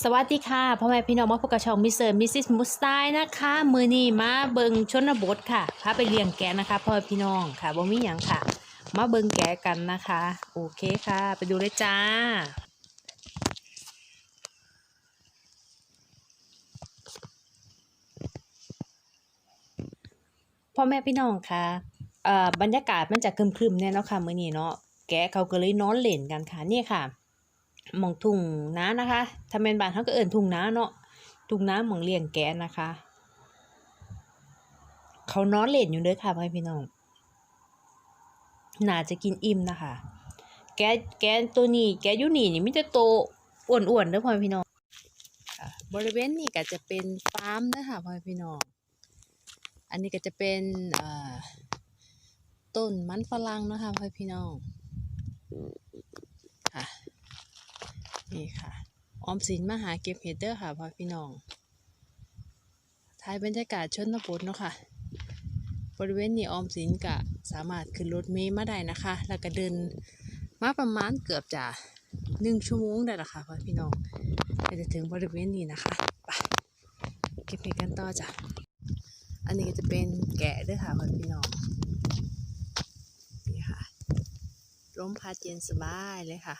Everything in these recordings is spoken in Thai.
สวัสดีค่ะพ่อแม่พี่น้องมาพบกับช่องมิสเตอร์มิสซิสมุสไตนะคะ มือนี้มาเบิงชนบทค่ะพาไปเลี้ยงแกะนะคะพ่อแม่พี่น้องค่ะบ่มีหยังค่ะ มาเบิงแกะกันนะคะ โอเคค่ะ ไปดูเลยจ้า พ่อแม่พี่น้องค่ะเอ่อบรรยากาศมันจะครึมๆเนี่ยเนาะค่ะ มือนี้เนาะแกะเขาก็เลยนอนเล่นกันค่ะนี่ค่ะ หมองทุ่งน้านะคะถ้าแม่นบ้านเขาก็เอิ้นทุ่งน้าเนาะทุ่งน้าหมองเลี้ยงแกะนะคะ เขานอนเล่นอยู่เด้อค่ะพี่พี่น้องน่าจะกินอิ่มนะคะ แกแกตัวนี้ แกอยู่นี่นี่มีแต่โตอ้วนๆเด้อพ่อพี่น้องบริเวณนี้ก็จะเป็นฟาร์มนะคะพ่อพี่น้อง อันนี้ก็จะเป็นต้นมันฝรั่งนะคะพ่อพี่น้อง ค่ะ นี่ค่ะออมสินมาหาเก็บเห็ดเด้อค่ะพ่อพี่น้องท้ายบรรยากาศชนบทเนาะค่ะ บริเวณนี้ออมสินก็สามารถขึ้นรถเมล์มาได้นะคะ แล้วก็เดินมาประมาณเกือบจะหนึ่งชั่วโมงได้ละค่ะพ่อพี่น้องก็จะถึงบริเวณนี้นะคะไปเก็บเห็ดกันต่อจ้ะอันนี้ก็จะเป็นแกะด้วยค่ะพ่อพี่น้องนี่ค่ะลมพัดเย็นสบายเลยค่ะ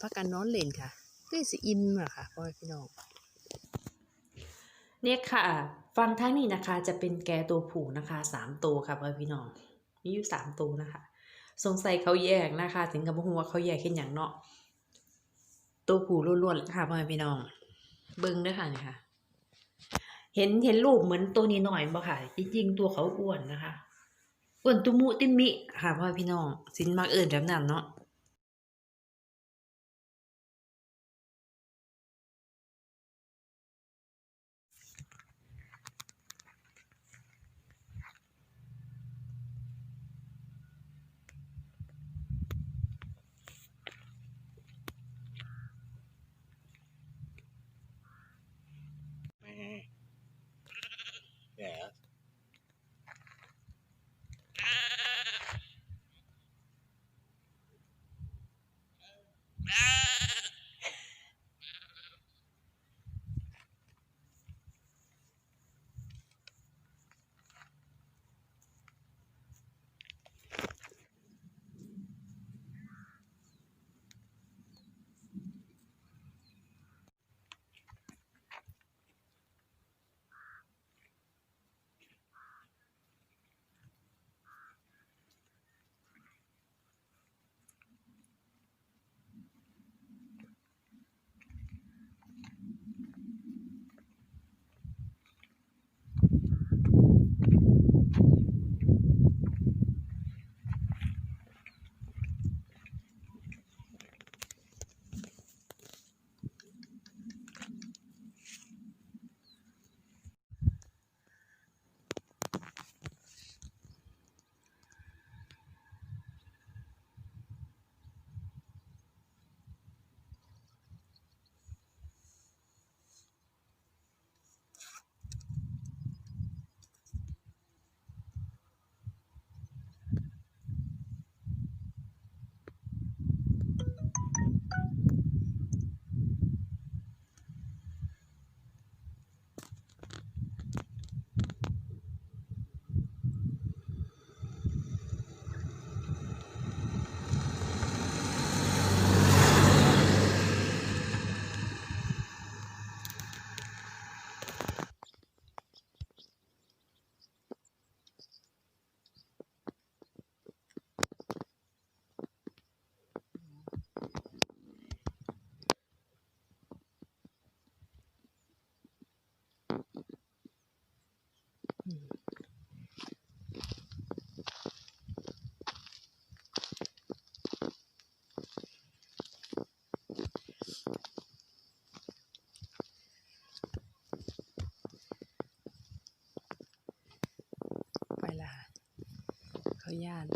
พักกันนอนเล่นค่ะ ก็สิอิ่มอะค่ะพ่อพี่น้องเนี่ยค่ะฟังทั้งนี้นะคะ จะเป็นแกตัวผูนะคะสามตัวค่ะพ่อพี่น้องมีอยู่สามตัวนะคะ สงสัยเขาแยกนะคะ ถึงกับหัวเขาแยกเห็นอย่างเนาะตัวผูล้วนๆค่ะพ่อพี่น้องเบิ้งด้วยค่ะนี่ค่ะเห็นเห็นรูปเหมือนตัวนี้หน่อยบ่ค่ะ จริงๆตัวเขาอ้วนนะคะอ้วนตุมุติมิค่ะพ่อพี่น้องสินมักเอิ่นแบบนั้นเนาะ ไปละเขาย่าน